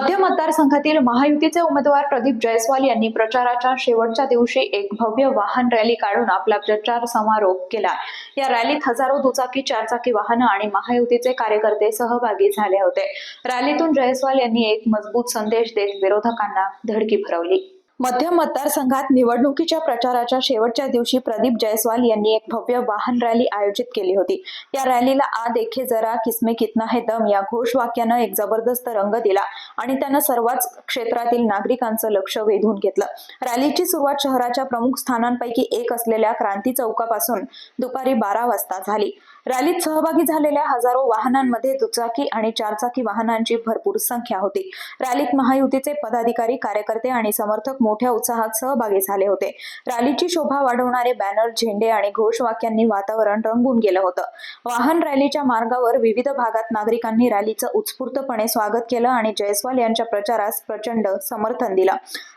मध्य मतदारसंघातील महायुतीचे उमेदवार प्रदीप जयस्वाल यांनी प्रचाराच्या शेवटच्या दिवशी एक भव्य वाहन रॅली काढून आपला प्रचार समारोप केला. या रॅलीत हजारो दुचाकी चारचाकी वाहनं आणि महायुतीचे कार्यकर्ते सहभागी झाले होते. रॅलीतून जयस्वाल यांनी एक मजबूत संदेश देत विरोधकांना धडकी भरवली. मध्य मतदारसंघात निवडणुकीच्या प्रचाराच्या शेवटच्या दिवशी प्रदीप जयस्वाल यांनी एक भव्य वाहन रॅली आयोजित केली होती. या रॅलीला आ देखे जरा किसमे कितना है दम या घोषवाक्यानं एक जबरदस्त रंग दिला आणि त्यानं सर्वच क्षेत्रातील नागरिकांचं लक्ष वेधून घेतलं. रॅलीची सुरुवात शहराच्या प्रमुख स्थानांपैकी एक असलेल्या क्रांती चौकापासून दुपारी बारा वाजता झाली. रॅलीत सहभागी झालेल्या हजारो वाहनांमध्ये दुचाकी आणि चारचाकी वाहनांची भरपूर संख्या होती. रॅलीत महायुतीचे पदाधिकारी कार्यकर्ते आणि समर्थक मोठ्या उत्साहात सहभागी झाले होते. रॅलीची शोभा वाढवणारे बॅनर झेंडे आणि घोषवाक्यांनी वातावरण रंगून गेलं होतं. वाहन रॅलीच्या मार्गावर विविध भागात नागरिकांनी रॅलीचं उत्स्फूर्तपणे स्वागत केलं आणि जयस्वाल यांच्या प्रचारास प्रचंड समर्थन दिलं.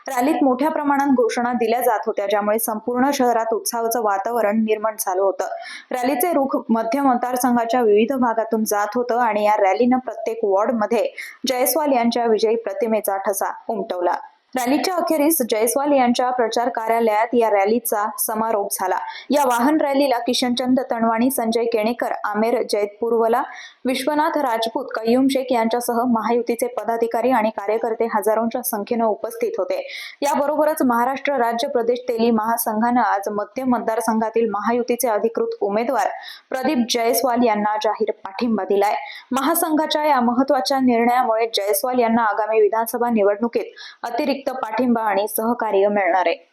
रॅलीत मोठ्या प्रमाणात घोषणा दिल्या जात होत्या ज्यामुळे संपूर्ण शहरात उत्साहाचं वातावरण निर्माण झालं होतं. रॅलीचे रुख मध्य मतदारसंघाच्या विविध भागातून जात होतं आणि या रॅलीनं प्रत्येक वॉर्डमध्ये जयस्वाल यांच्या विजयी प्रतिमेचा ठसा उमटवला. रॅलीच्या अखेरीस जयस्वाल यांच्या प्रचार कार्यालयात या रॅलीचा समारोप झाला. या वाहन रॅलीला किशनचंद तणवाणी संजय केणेकर आमेर जैतपूरवला विश्वनाथ राजपूत कय्यूम शेख यांच्यासह महायुतीचे पदाधिकारी आणि कार्यकर्ते हजारोंच्या संख्येनं उपस्थित होते. याबरोबरच महाराष्ट्र राज्य प्रदेश तेली महासंघानं आज मध्य मतदारसंघातील महायुतीचे अधिकृत उमेदवार प्रदीप जयस्वाल यांना जाहीर पाठिंबा दिलाय. महासंघाच्या या महत्त्वाच्या निर्णयामुळे जयस्वाल यांना आगामी विधानसभा निवडणुकीत अतिरिक्त पाठिंबा आणि सहकार्य मिळणार आहे.